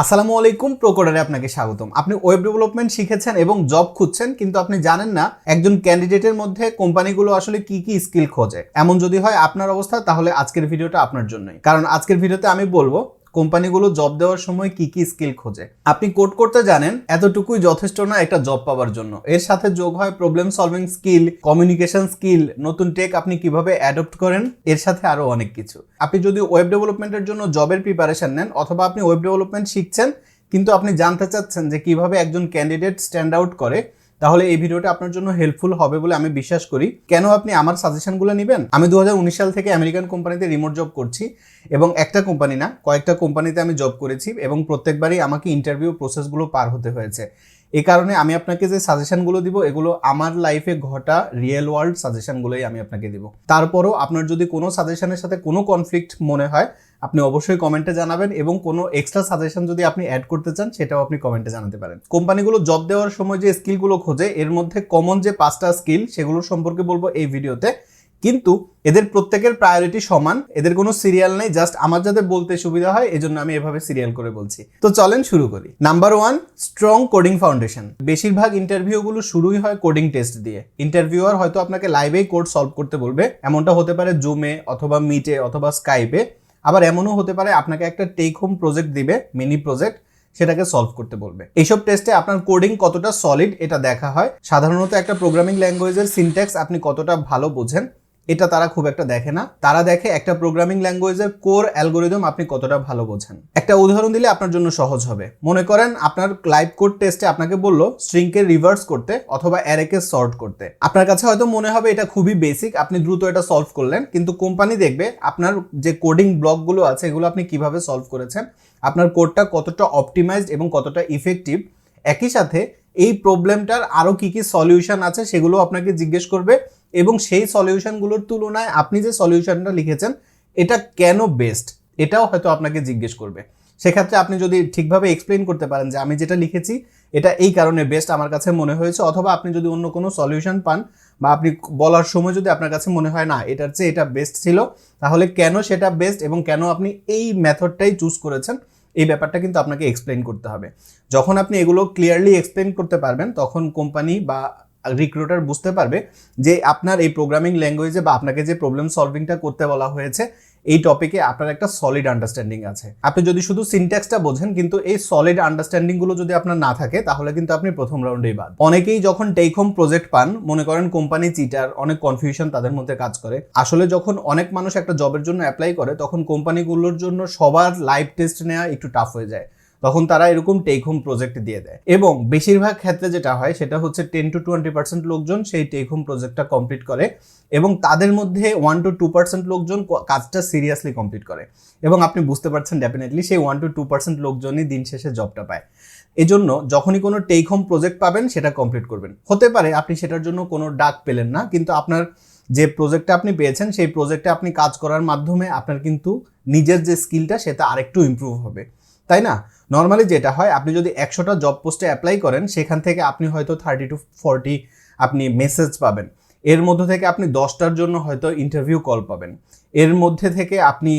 আসসালামু আলাইকুম প্রকোডারে আপনাকে স্বাগতম। আপনি ওয়েব ডেভেলপমেন্ট শিখেছেন এবং জব খুঁজছেন, কিন্তু আপনি জানেন না একজন ক্যান্ডিডেটের মধ্যে কোম্পানিগুলো আসলে কি কি স্কিল খোঁজে। এমন যদি হয় আপনার অবস্থা, তাহলে আজকের ভিডিওটা আপনার জন্যই। কারণ আজকের ভিডিওতে আমি বলব কোম্পানিগুলো জব দেওয়ার সময় কি কি স্কিল খোঁজে। আপনি কোড করতে জানেন, এতটুকুই যথেষ্ট না একটা জব পাওয়ার জন্য। এর সাথে যোগ হয় problem solving skill communication skill নতুন টেক আপনি কীভাবে অ্যাডপ্ট করেন, এর সাথে আরও অনেক কিছু। আপনি যদি ওয়েব ডেভেলপমেন্টের জন্য জবের প্রিপারেশন নেন, অথবা আপনি ওয়েব ডেভেলপমেন্ট শিখছেন, কিন্তু আপনি জানতে চাচ্ছেন যে কীভাবে একজন ক্যান্ডিডেট স্ট্যান্ড আউট করে তাহলে এই ভিডিওটা আপনার জন্য হেল্পফুল হবে বলে আমি বিশ্বাস করি। কেন আপনি আমার সাজেশনগুলো নেবেন? আমি দু হাজার উনিশ সাল থেকে আমেরিকান কোম্পানিতে রিমোট জব করছি এবং একটা কোম্পানি না, কয়েকটা কোম্পানিতে আমি জব করেছি এবং প্রত্যেকবারই আমাকে ইন্টারভিউ প্রসেসগুলো পার হতে হয়েছে। এই কারণে আমি আপনাকে যে সাজেশনগুলো দিব, এগুলো আমার লাইফে ঘটা রিয়েল ওয়ার্ল্ড সাজেশনগুলোই আমি আপনাকে দিব। তারপরও আপনার যদি কোনো সাজেশনের সাথে কোনো কনফ্লিক্ট মনে হয়, আপনি অবশ্যই কমেন্টে জানাবেন এবং কোনো এক্সট্রা সাজেশন যদি আপনি অ্যাড করতে চান, সেটাও আপনি কমেন্টে জানাতে পারেন। কোম্পানিগুলো জব দেওয়ার সময় যে স্কিলগুলো খোঁজে, এর মধ্যে কমন যে পাঁচটা স্কিল সেগুলো সম্পর্কে বলব এই ভিডিওতে কিন্তু এদের প্রত্যেকের প্রায়োরিটি সমান, এদের কোনো সিরিয়াল নেই জাস্ট আমার যাতে বলতে সুবিধা হয়, এজন্য আমি এভাবে সিরিয়াল করে বলছি। তো চলেন শুরু করি। Number one strong coding foundation বেশিরভাগ ইন্টারভিউগুলো শুরুই হয় কোডিং টেস্ট দিয়ে। ইন্টারভিউয়ার হয়তো আপনাকে লাইভেই কোড সলভ করতে বলবে, এমনটা হতে পারে জুমে অথবা মিটে অথবা স্কাইপে আবার এমনও হতে পারে আপনাকে একটা টেক হোম প্রজেক্ট দিবে মিনি প্রজেক্ট সেটাকে সলভ করতে বলবে। এইসব টেস্টে আপনার কোডিং কতটা সলিড এটা দেখা হয়। সাধারণত একটা প্রোগ্রামিং ল্যাঙ্গুয়েজের সিনট্যাক্স আপনি কতটা ভালো বোঝেন এটা তারা খুব একটা দেখে না। তারা দেখে একটা প্রোগ্রামিং ল্যাঙ্গুয়েজের কোর অ্যালগোরিদম আপনি কতটা ভালো বোঝেন। একটা উদাহরণ দিলে আপনার জন্য সহজ হবে। মনে করেন আপনার লাইভ কোড টেস্টে আপনাকে বলল স্ট্রিংকে রিভার্স করতে অথবা অ্যারেকে সর্ট করতে। আপনার কাছে হয়তো মনে হবে এটা খুবই বেসিক আপনি দ্রুত এটা সলভ করলেন, কিন্তু কোম্পানি দেখবে আপনার যে কোডিং ব্লকগুলো আছে, এগুলো আপনি কীভাবে সলভ করেছেন, আপনার কোডটা কতটা অপটিমাইজড এবং কতটা ইফেক্টিভ একই সাথে এই প্রবলেমটার আরও কি কি সলিউশন আছে, সেগুলো আপনাকে জিজ্ঞেস করবে। এবং সেই সলিউশনগুলোর তুলনায় আপনি যে সলিউশনটা লিখেছেন, এটা কেন বেস্ট? এটাও হয়তো আপনাকে জিজ্ঞেস করবে। সেক্ষেত্রে আপনি যদি ঠিকভাবে এক্সপ্লেন করতে পারেন যে আমি যেটা লিখেছি, এটা এই কারণে বেস্ট আমার কাছে মনে হয়েছে, অথবা আপনি যদি অন্য কোনো সলিউশন পান বা আপনি বলার সময় যদি আপনার কাছে মনে হয়, না, এটার চেয়ে এটা বেস্ট ছিল তাহলে কেন সেটা বেস্ট এবং কেন আপনি এই মেথডটাই চুজ করেছেন, এই ব্যাপারটা কিন্তু আপনাকে এক্সপ্লেন করতে হবে। যখন আপনি এগুলো ক্লিয়ারলি এক্সপ্লেন করতে পারবেন, তখন কোম্পানি বা রিক্রুটার বুঝতে পারবে যে আপনার এই প্রোগ্রামিং ল্যাঙ্গুয়েজে বা আপনাকে যে প্রবলেম সলভিংটা করতে বলা হয়েছে, এই টপিকে আপনার একটা সলিড আন্ডারস্ট্যান্ডিং আছে। আপনি যদি শুধু সিনট্যাক্সটা বোঝেন, কিন্তু এই সলিড আন্ডারস্ট্যান্ডিংগুলো যদি আপনার না থাকে, তাহলে কিন্তু আপনি প্রথম রাউন্ডেই বাদ। অনেকেই যখন টেক হোম প্রজেক্ট পান, মনে করেন কোম্পানি চিটার অনেক কনফিউশন তাদের মধ্যে কাজ করে। আসলে যখন অনেক মানুষ একটা জবের জন্য অ্যাপ্লাই করে, তখন কোম্পানিগুলোর জন্য সবার লাইভ টেস্ট নেওয়া একটু টাফ হয়ে যায়। তখন তারা এরকম টেক হোম প্রজেক্ট দিয়ে দেয়। এবং বেশিরভাগ ক্ষেত্রে যেটা হয়, সেটা হচ্ছে টেন টু টোয়েন্টি পার্সেন্ট লোকজন সেই টেক হোম প্রজেক্টটা কমপ্লিট করে এবং তাদের মধ্যে ওয়ান টু টু পার্সেন্ট লোকজন কাজটা সিরিয়াসলি কমপ্লিট করে। এবং আপনি বুঝতে পারছেন ডেফিনেটলি সেই ওয়ান টু টু পার্সেন্ট লোকজনই দিন শেষে জবটা পায়। এজন্য যখনই কোনো টেক হোম প্রজেক্ট পাবেন, সেটা কমপ্লিট করবেন। হতে পারে আপনি সেটার জন্য কোনো ডাক পেলেন না, কিন্তু আপনার যে প্রজেক্টটা আপনি পেয়েছেন, সেই প্রজেক্টে আপনি কাজ করার মাধ্যমে আপনার কিন্তু নিজের যে স্কিলটা সেটা আরেকটু ইমপ্রুভ হবে। তাই না? নর্মালি যেটা হয়, আপনি যদি একশোটা জব পোস্টে অ্যাপ্লাই করেন, সেখান থেকে আপনি হয়তো থার্টি টু ফর্টি আপনি মেসেজ পাবেন। এর মধ্যে থেকে আপনি দশটার জন্য হয়তো ইন্টারভিউ কল পাবেন। এর মধ্যে থেকে আপনি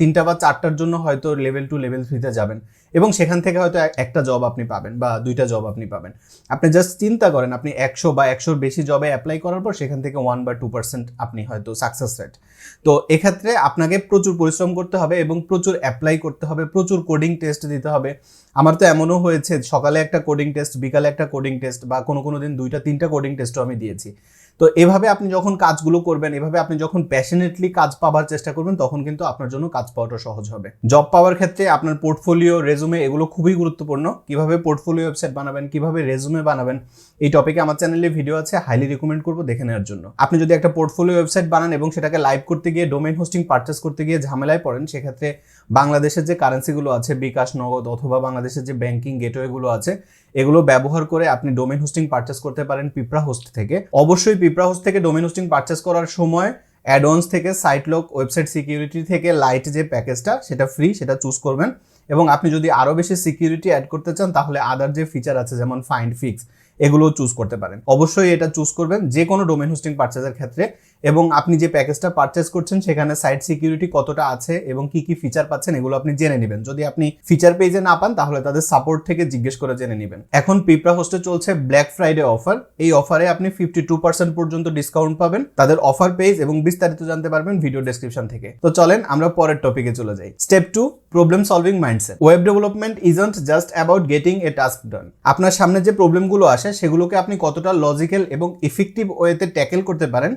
তিনটা বা চারটার জন্য হয়তো লেভেল টু লেভেল থ্রিতে যাবেন এবং সেখান থেকে হয়তো একটা জব আপনি পাবেন বা দুইটা জব আপনি পাবেন। আপনি জাস্ট চিন্তা করেন, আপনি একশো বা একশোর বেশি জবে অ্যাপ্লাই করার পর সেখান থেকে ওয়ান বা টু পার্সেন্ট আপনি হয়তো সাকসেস রেট তো এক্ষেত্রে আপনাকে প্রচুর পরিশ্রম করতে হবে এবং প্রচুর অ্যাপ্লাই করতে হবে, প্রচুর কোডিং টেস্ট দিতে হবে। আমার তো এমনও হয়েছে, সকালে একটা কোডিং টেস্ট বিকালে একটা কোডিং টেস্ট বা কোনো কোনো দিন দুইটা, তিনটা কোডিং টেস্টও আমি দিয়েছি। তো এভাবে আপনি যখন কাজগুলো করবেন, এভাবে আপনি যখন প্যাশনেটলি কাজ পাবার চেষ্টা করবেন, তখন কিন্তু আপনার জন্য কাজ পাওয়াটা সহজ হবে। জব পাওয়ার ক্ষেত্রে আপনার পোর্টফোলিও রেজুমে এগুলো খুবই গুরুত্বপূর্ণ। কীভাবে পোর্টফোলিও ওয়েবসাইট বানাবেন, কীভাবে রেজুমে বানাবেন, এই টপিকে আমার চ্যানেলে ভিডিও আছে হাইলি রিকমেন্ড করব দেখে নেওয়ার জন্য। আপনি যদি একটা পোর্টফোলিও ওয়েবসাইট বানান এবং সেটাকে লাইভ করতে গিয়ে ডোমেন হোস্টিং পারচেস করতে গিয়ে ঝামেলায় পড়েন, সেক্ষেত্রে বাংলাদেশের যে কারেন্সিগুলো আছে, বিকাশ, নগদ অথবা বাংলাদেশের যে ব্যাংকিং গেটওয়েগুলো আছে, এগুলো ব্যবহার করে আপনি ডোমেন হোস্টিং পারচেস করতে পারেন পিপরা হোস্ট থেকে। অবশ্যই পিপরা থেকে ডোমেন হোস্টিং পারচেস করার সময় অ্যাডভান্স থেকে সাইটলক ওয়েবসাইট সিকিউরিটি থেকে লাইট যে প্যাকেজটা সেটা ফ্রি সেটা চুজ করবেন। এবং আপনি যদি আরও বেশি সিকিউরিটি অ্যাড করতে চান, তাহলে আদার যে ফিচার আছে, যেমন ফাইন্ড ফিক্স এগুলো চুজ করতে পারেন। অবশ্যই এটা চুজ করবেন যে কোনো ডোমেন হোস্টিং পারচেজের ক্ষেত্রে। এবং আপনি যে প্যাকেজটা পারচেস করছেন, সেখানে সাইট সিকিউরিটি কতটা আছে এবং কি কি ফিচার পাচ্ছেন, এগুলো আপনি জেনে নেবেন। যদি আপনি ফিচার পেজে না পান, তাহলে তাদের সাপোর্ট থেকে জিজ্ঞেস করে জেনে নেবেন। এখন পিপরা হোস্টে চলছে ব্ল্যাক ফ্রাইডে অফার এই অফারে আপনি ফিফটি টু পার্সেন্ট পর্যন্ত ডিসকাউন্ট পাবেন। তাদের অফার পেজ এবং বিস্তারিত জানতে পারবেন ভিডিও ডেসক্রিপশন থেকে। তো চলেন, আমরা পরের টপিকে চলে যাই। Step two problem solving mindset web development isn't just about getting a task done আপনার সামনে যে প্রবলেমগুলো আসে, সেগুলোকে আপনি কতটা লজিক্যাল এবং ইফেক্টিভ ওয়েতে ট্যাকেল করতে পারেন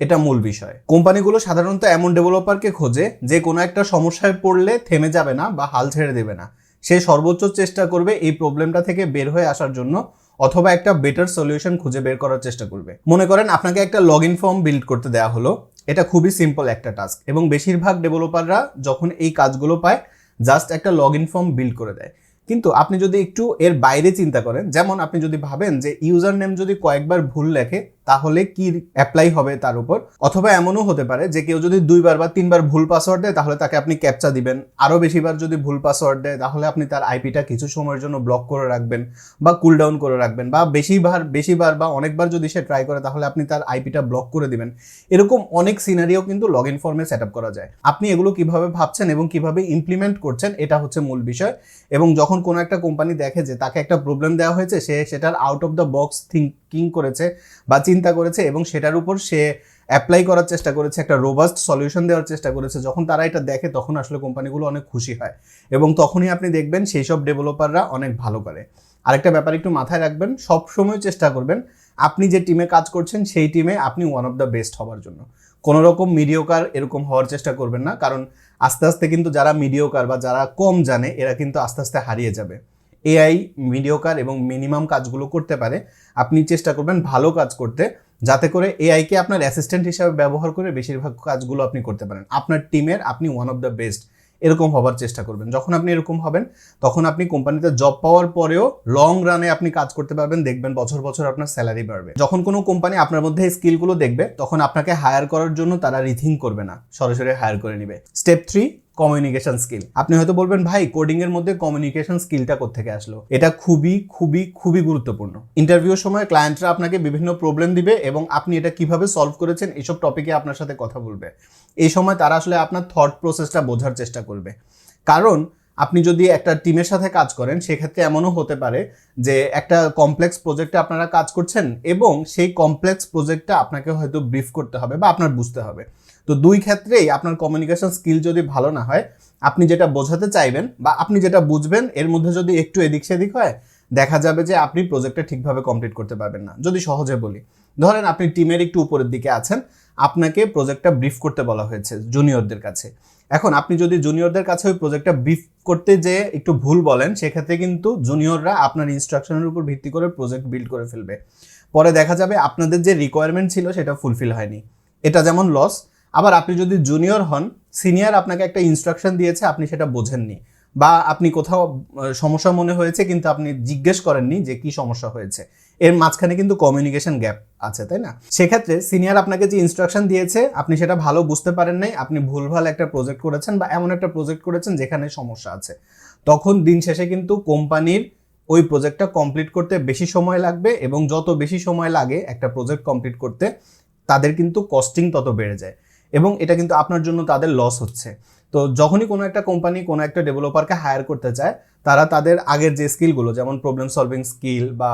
এটা মূল বিষয়। কোম্পানিগুলো সাধারণত এমন ডেভেলপারকে খোঁজে যে কোনো একটা সমস্যায় পড়লে থেমে যাবে না বা হাল ছেড়ে দেবে না। সে সর্বোচ্চ চেষ্টা করবে এই প্রবলেমটা থেকে বের হয়ে আসার জন্য অথবা একটা বেটার সলিউশন খুঁজে বের করার চেষ্টা করবে। মনে করেন আপনাকে একটা লগ ইন ফর্ম বিল্ড করতে দেওয়া হলো। এটা খুবই সিম্পল একটা টাস্ক এবং বেশিরভাগ ডেভেলপাররা যখন এই কাজগুলো পায় জাস্ট একটা লগ ইন ফর্ম বিল্ড করে দেয়। কিন্তু আপনি যদি একটু এর বাইরে চিন্তা করেন, যেমন আপনি যদি ভাবেন যে ইউজার নেম যদি কয়েকবার ভুল লেখে, তাহলে কি অ্যাপ্লাই হবে তার উপর? অথবা এমনও হতে পারে যে কেউ যদি দুইবার বা তিনবার ভুল পাসওয়ার্ড দেয়, তাহলে তাকে আপনি ক্যাপচা দিবেন। আরও বেশিবার যদি ভুল পাসওয়ার্ড দেয়, তাহলে আপনি তার আইপিটা কিছু সময়ের জন্য ব্লক করে রাখবেন বা কুল ডাউন করে রাখবেন বা বেশিবার বেশিবার বা অনেকবার যদি সে ট্রাই করে, তাহলে আপনি তার আইপিটা ব্লক করে দিবেন। এরকম অনেক সিনারিও কিন্তু লগ ইন ফর্মে সেট আপ করা যায়। আপনি এগুলো কীভাবে ভাবছেন এবং কীভাবে ইমপ্লিমেন্ট করছেন, এটা হচ্ছে মূল বিষয়। এবং যখন কোনো একটা কোম্পানি দেখে যে তাকে একটা প্রবলেম দেওয়া হয়েছে, সে সেটার out of the box thinking করেছে বা চিন্তা করেছে এবং সেটার উপর সে অ্যাপ্লাই করার চেষ্টা করেছে, একটা রোবাস্ট সলিউশন দেওয়ার চেষ্টা করেছে। যখন তারা এটা দেখে, তখন আসলে কোম্পানিগুলো অনেক খুশি হয় এবং তখনই আপনি দেখবেন সেই সব ডেভেলপাররা অনেক ভালো করে। আরেকটা ব্যাপার একটু মাথায় রাখবেন সব সময় চেষ্টা করবেন আপনি যে টিমে কাজ করছেন, সেই টিমে আপনি ওয়ান অফ দ্য বেস্ট হওয়ার জন্য। কোনো রকম মিডিওকার এরকম হওয়ার চেষ্টা করবেন না, কারণ আস্তে আস্তে কিন্তু যারা মিডিওকার বা যারা কম জানে, এরা কিন্তু আস্তে আস্তে হারিয়ে যাবে। এআই মিডিওকার এবং মিনিমাম কাজগুলো করতে পারে, আপনি চেষ্টা করবেন ভালো কাজ করতে, যাতে করে এআইকে আপনার অ্যাসিস্ট্যান্ট হিসাবে ব্যবহার করে বেশিরভাগ কাজগুলো আপনি করতে পারেন। আপনার টিমের আপনি ওয়ান অফ দ্য বেস্ট এরকম হবার চেষ্টা করবেন। যখন আপনি এরকম হবেন, তখন আপনি কোম্পানিতে জব পাওয়ার পরেও লং রানে আপনি কাজ করতে পারবেন, দেখবেন বছর বছর আপনার স্যালারি বাড়বে। যখন কোনো কোম্পানি আপনার মধ্যে স্কিলগুলো দেখবে, তখন আপনাকে হায়ার করার জন্য তারা রিথিং করবে না, সরাসরি হায়ার করে নিবে। স্টেপ থ্রি কমিউনিকেশন স্কিল আপনি হয়তো বলবেন, ভাই কোডিং এর মধ্যে কমিউনিকেশন স্কিলটা কোথেকে আসলো? এটা খুবই খুবই খুবই গুরুত্বপূর্ণ। ইন্টারভিউর সময় ক্লায়েন্টরা আপনাকে বিভিন্ন প্রবলেম দিবে এবং আপনি এটা কীভাবে সলভ করেছেন এইসব টপিকে আপনার সাথে কথা বলবে। এই সময় তারা আসলে আপনার থট প্রসেসটা বোঝার চেষ্টা করবে। কারণ, আপনি যদি একটা টিমের সাথে কাজ করেন, সেক্ষেত্রে এমনও হতে পারে যে একটা কমপ্লেক্স প্রজেক্টে আপনারা কাজ করছেন এবং সেই কমপ্লেক্স প্রজেক্টটা আপনাকে হয়তো ব্রিফ করতে হবে বা আপনার বুঝতে হবে। তো দুই ক্ষেত্রেই আপনার কমিউনিকেশন স্কিল যদি ভালো না হয়, আপনি যেটা বোঝাতে চাইবেন বা আপনি যেটা বুঝবেন, এর মধ্যে যদি একটু এদিক সেদিক হয়, দেখা যাবে যে আপনি প্রজেক্টটা ঠিকভাবে কমপ্লিট করতে পারবেন না। যদি সহজে বলি, ধরেন আপনি টিমের একটু উপরের দিকে আছেন, আপনাকে প্রজেক্টটা ব্রিফ করতে বলা হয়েছে জুনিয়রদের কাছে। এখন আপনি যদি জুনিয়রদের কাছে ওই প্রজেক্টটা ব্রিফ করতে যে একটু ভুল বলেন, সেক্ষেত্রে কিন্তু জুনিয়ররা আপনার ইনস্ট্রাকশনের উপর ভিত্তি করে প্রজেক্ট বিল্ড করে ফেলবে। পরে দেখা যাবে আপনাদের যে রিকোয়ারমেন্ট ছিল, সেটা ফুলফিল হয়নি। এটা যেমন লস আবার আপনি যদি জুনিয়র হন সিনিয়র আপনাকে একটা ইনস্ট্রাকশন দিয়েছে, আপনি সেটা বোঝেননি। বা আপনি কোথাও সমস্যা মনে হয়েছে, কিন্তু আপনি জিজ্ঞেস করেননি যে কি সমস্যা হয়েছে। এর মাঝখানে কিন্তু কমিউনিকেশন গ্যাপ আছে, তাই না? সেক্ষেত্রে সিনিয়র আপনাকে যে ইনস্ট্রাকশন দিয়েছে, আপনি সেটা ভালো বুঝতে পারেন নাই, আপনি ভুলভাল একটা প্রজেক্ট করেছেন বা এমন একটা প্রজেক্ট করেছেন যেখানে সমস্যা আছে। তখন দিন শেষে কিন্তু কোম্পানির ওই প্রজেক্টটা কমপ্লিট করতে বেশি সময় লাগবে এবং যত বেশি সময় লাগে একটা প্রজেক্ট কমপ্লিট করতে, তাদের কিন্তু কস্টিং তত বেড়ে যায়। এবং এটা কিন্তু আপনার জন্য তাদের লস হচ্ছে। তো যখনই কোনো একটা কোম্পানি কোনো একটা ডেভেলপারকে হায়ার করতে চায়, তারা তাদের আগের যে স্কিলগুলো যেমন প্রবলেম সলভিং স্কিল বা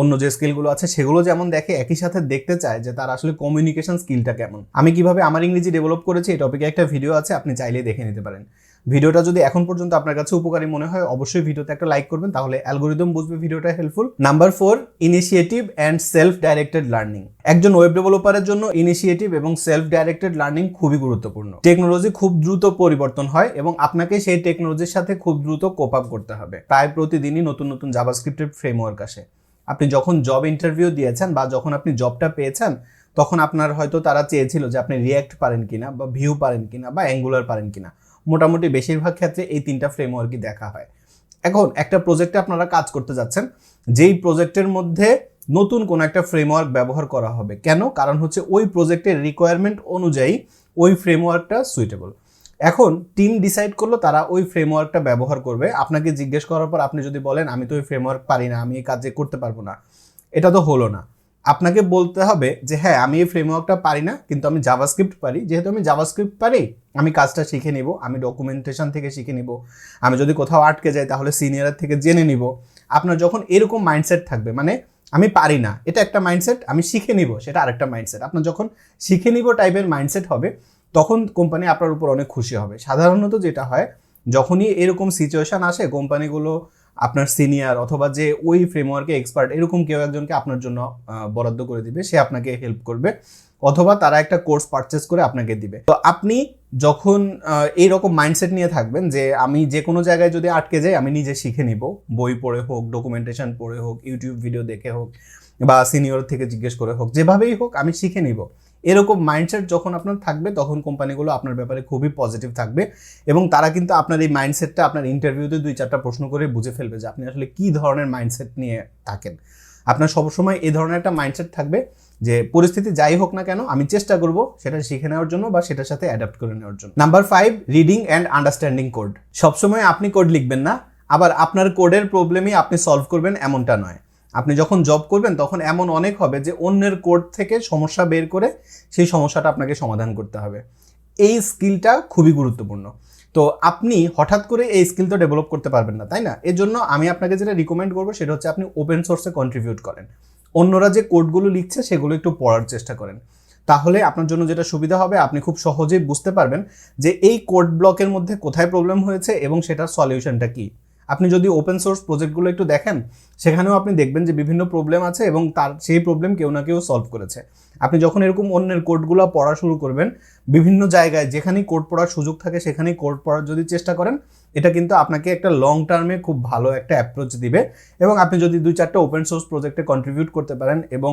অন্য যে স্কিলগুলো আছে, সেগুলো যেমন দেখে, একই সাথে দেখতে চায় যে তার আসলে কমিউনিকেশন স্কিলটা কেমন। আমি কীভাবে আমার ইংরেজি ডেভেলপ করেছি, এই টপিকে একটা ভিডিও আছে, আপনি চাইলেই দেখে নিতে পারেন। ভিডিওটা যদি এখন পর্যন্ত আপনার কাছে উপকারী মনে হয়, অবশ্যই ভিডিওতে একটা লাইক করবেন, তাহলে অ্যালগোরিদম বুঝবে ভিডিওটা helpful number four initiative and self directed learning একজন ওয়েব ডেভেলপারের জন্য ইনিশিয়েটিভ এবং সেলফ ডাইরেক্টেড লার্নিং খুবই গুরুত্বপূর্ণ। টেকনোলজি খুব দ্রুত পরিবর্তন হয় এবং আপনাকে সেই টেকনোলজির সাথে খুব দ্রুত কোপ আপ করতে হবে। প্রায় প্রতিদিনই নতুন নতুন জাভাস্ক্রিপ্টের ফ্রেমওয়ার্ক আসে। আপনি যখন জব ইন্টারভিউ দিয়েছেন বা যখন আপনি জবটা পেয়েছেন, তখন আপনার হয়তো তারা চেয়েছিল যে আপনি রিয়্যাক্ট পারেন কিনা বা ভিউ পারেন কিনা বা অ্যাঙ্গুলার পারেন কিনা। মোটামুটি বেশিরভাগ ক্ষেত্রে এই তিনটা ফ্রেমওয়ার্কই দেখা হয়। এখন একটা প্রজেক্টে আপনারা কাজ করতে যাচ্ছেন, যেই প্রজেক্টের মধ্যে নতুন কোনো একটা ফ্রেমওয়ার্ক ব্যবহার করা হবে। কেন? কারণ হচ্ছে ওই প্রজেক্টের রিকোয়ারমেন্ট অনুযায়ী ওই ফ্রেমওয়ার্কটা সুইটেবল এখন টিম ডিসাইড করল তারা ওই ফ্রেমওয়ার্কটা ব্যবহার করবে। আপনাকে জিজ্ঞেস করার পর আপনি যদি বলেন, আমি তো ওই ফ্রেমওয়ার্ক পারি না, আমি এই কাজে করতে পারব না। এটা তো হলো না। আপনাকে বলতে হবে যে হ্যাঁ আমি এই ফ্রেমওয়ার্কটা পারি না, কিন্তু আমি জাভাস্ক্রিপ্ট পারি। যেহেতু আমি জাভাস্ক্রিপ্ট পারি, আমি কাজটা শিখে নিব, আমি ডকুমেন্টেশন থেকে শিখে নিব। আমি যদি কোথাও আটকে যাই, তাহলে সিনিয়রের থেকে জেনে নিব। আপনার যখন এরকম মাইন্ডসেট থাকবে মানে আমি পারি না, এটা একটা মাইন্ডসেট আমি শিখে নিব, সেটা আরেকটা মাইন্ডসেট আপনার যখন শিখে নিব টাইপের মাইন্ডসেট হবে, তখন কোম্পানি আপনার উপর অনেক খুশি হবে। সাধারণত যেটা হয়, যখনই এরকম সিচুয়েশান আসে কোম্পানিগুলো আপনার সিনিয়র অথবা যে ওই ফ্রেমওয়ার্কে এক্সপার্ট এরকম কেউ একজনকে আপনার জন্য বরাদ্দ করে দিবে সে আপনাকে হেল্প করবে অথবা তারা একটা কোর্স পারচেস করে আপনাকে দিবে। তো আপনি যখন আহ, এইরকম মাইন্ডসেট নিয়ে থাকবেন যে আমি যে কোনো জায়গায় যদি আটকে যাই আমি নিজে শিখে নিব। বই পড়ে হোক ডকুমেন্টেশন পড়ে হোক ইউটিউব ভিডিও দেখে হোক বা সিনিয়র থেকে জিজ্ঞেস করে হোক যেভাবেই হোক আমি শিখে নিব। এরকম মাইন্ডসেট যখন আপনার থাকবে, তখন কোম্পানিগুলো আপনার ব্যাপারে খুবই পজিটিভ থাকবে এবং তারা কিন্তু আপনার এই মাইন্ডসেটটা আপনার ইন্টারভিউতে দুই চারটা প্রশ্ন করে বুঝে ফেলবে যে আপনি আসলে কী ধরনের মাইন্ডসেট নিয়ে থাকেন। আপনার সবসময় এই ধরনের একটা মাইন্ডসেট থাকবে যে পরিস্থিতি যাই হোক না কেন, আমি চেষ্টা করব সেটা শিখে নেওয়ার জন্য বা সেটার সাথে অ্যাডাপ্ট করে নেওয়ার জন্য। Number five reading and understanding code সবসময় আপনি কোড লিখবেন না, আবার আপনার কোডের প্রবলেমই আপনি সলভ করবেন এমনটা নয়। আপনি যখন জব করবেন, তখন এমন অনেক হবে যে অন্যের কোড থেকে সমস্যা বের করে সেই সমস্যাটা আপনাকে সমাধান করতে হবে। এই স্কিলটা খুবই গুরুত্বপূর্ণ। তো আপনি হঠাৎ করে এই স্কিল তো ডেভেলপ করতে পারবেন না, তাই না? এর জন্য আমি আপনাকে যেটা রিকমেন্ড করব, সেটা হচ্ছে আপনি ওপেন সোর্সে কন্ট্রিবিউট করেন। অন্যরা যে কোডগুলো লিখছে, সেগুলো একটু পড়ার চেষ্টা করেন। তাহলে আপনার জন্য যেটা সুবিধা হবে, আপনি খুব সহজেই বুঝতে পারবেন যে এই কোড ব্লকের মধ্যে কোথায় প্রবলেম হয়েছে এবং সেটার সলিউশনটা কী। আপনি যদি ওপেন সোর্স প্রজেক্টগুলো একটু দেখেন, সেখানেও আপনি দেখবেন যে বিভিন্ন প্রবলেম আছে এবং তার, সেই প্রবলেম কেউ না কেউ সলভ করেছে। আপনি যখন এরকম অন্যের কোডগুলো পড়া শুরু করবেন, বিভিন্ন জায়গায় যেখানেই কোড পড়ার সুযোগ থাকে, সেখানেই কোড পড়ার যদি চেষ্টা করেন, এটা কিন্তু আপনাকে একটা লং টার্মে খুব ভালো একটা অ্যাপ্রোচ দিবে। এবং আপনি যদি দুই চারটা ওপেন সোর্স প্রজেক্টে কন্ট্রিবিউট করতে পারেন এবং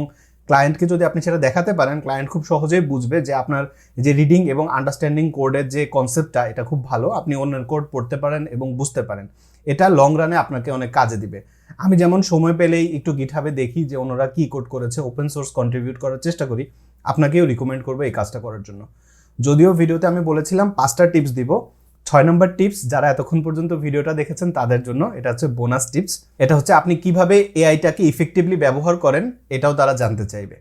ক্লায়েন্টকে যদি আপনি সেটা দেখাতে পারেন ক্লায়েন্ট খুব সহজেই বুঝবে যে আপনার যে রিডিং এবং আন্ডারস্ট্যান্ডিং কোডের যে কনসেপ্টটা এটা খুব ভালো। আপনি অন্যের কোড পড়তে পারেন এবং বুঝতে পারেন। এটা লং রানে আপনাকে অনেক কাজে দিবে। আমি যেমন সময় পেলেই একটু গিটহাবে দেখি যে অন্যরা কী কোড করেছে ওপেন সোর্স কন্ট্রিবিউট করার চেষ্টা করি, আপনাকেও রিকমেন্ড করব এই কাজটা করার জন্য। যদিও ভিডিওতে আমি বলেছিলাম পাঁচটা টিপস দিব ছয় নম্বর টিপস, যারা এতক্ষণ পর্যন্ত ভিডিওটা দেখেছেন তাদের জন্য এটা হচ্ছে বোনাস টিপস। এটা হচ্ছে আপনি কীভাবে এআইটাকে ইফেক্টিভলি ব্যবহার করেন, এটাও তারা জানতে চাইবে।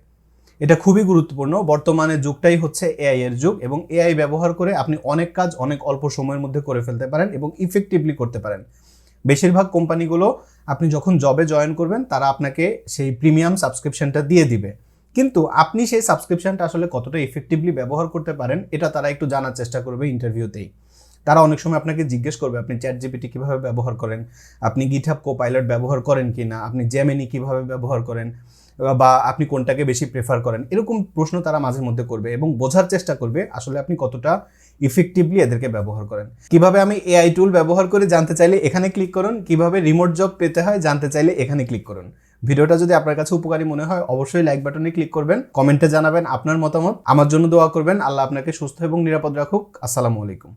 এটা খুবই গুরুত্বপূর্ণ। বর্তমানে যুগটাই হচ্ছে এআই এর যুগ এবং এআই ব্যবহার করে আপনি অনেক কাজ অনেক অল্প সময়ের মধ্যে করে ফেলতে পারেন এবং ইফেক্টিভলি করতে পারেন। বেশিরভাগ কোম্পানিগুলো আপনি যখন জবে জয়েন করবেন, তারা আপনাকে সেই প্রিমিয়াম সাবস্ক্রিপশনটা দিয়ে দিবে। কিন্তু আপনি সেই সাবস্ক্রিপশনটা আসলে কতটা ইফেক্টিভলি ব্যবহার করতে পারেন, এটা তারা একটু জানার চেষ্টা করবে ইন্টারভিউতেই তারা অনেক সময় আপনাকে জিজ্ঞেস করবে, আপনি চ্যাট জিপিটি কীভাবে ব্যবহার করেন? আপনি গিটহাব কো পাইলট ব্যবহার করেন কি না? আপনি জ্যামেনি কীভাবে ব্যবহার করেন? বা আপনি কোনটাকে বেশি প্রেফার করেন? এরকম প্রশ্ন তারা মাঝে মধ্যে করবে এবং বোঝার চেষ্টা করবে আসলে আপনি কতটা ইফেক্টিভলি এদেরকে ব্যবহার করেন। কীভাবে আমি এআই টুল ব্যবহার করে জানতে চাইলে এখানে ক্লিক করুন, কীভাবে রিমোট জব পেতে হয় জানতে চাইলে এখানে ক্লিক করুন। ভিডিওটা যদি আপনার কাছে উপকারী মনে হয়, অবশ্যই লাইক বাটনে ক্লিক করবেন কমেন্টে জানাবেন আপনার মতামত। আমার জন্য দোয়া করবেন, আল্লাহ আপনাকে সুস্থ এবং নিরাপদ রাখুক। আসসালামু আলাইকুম।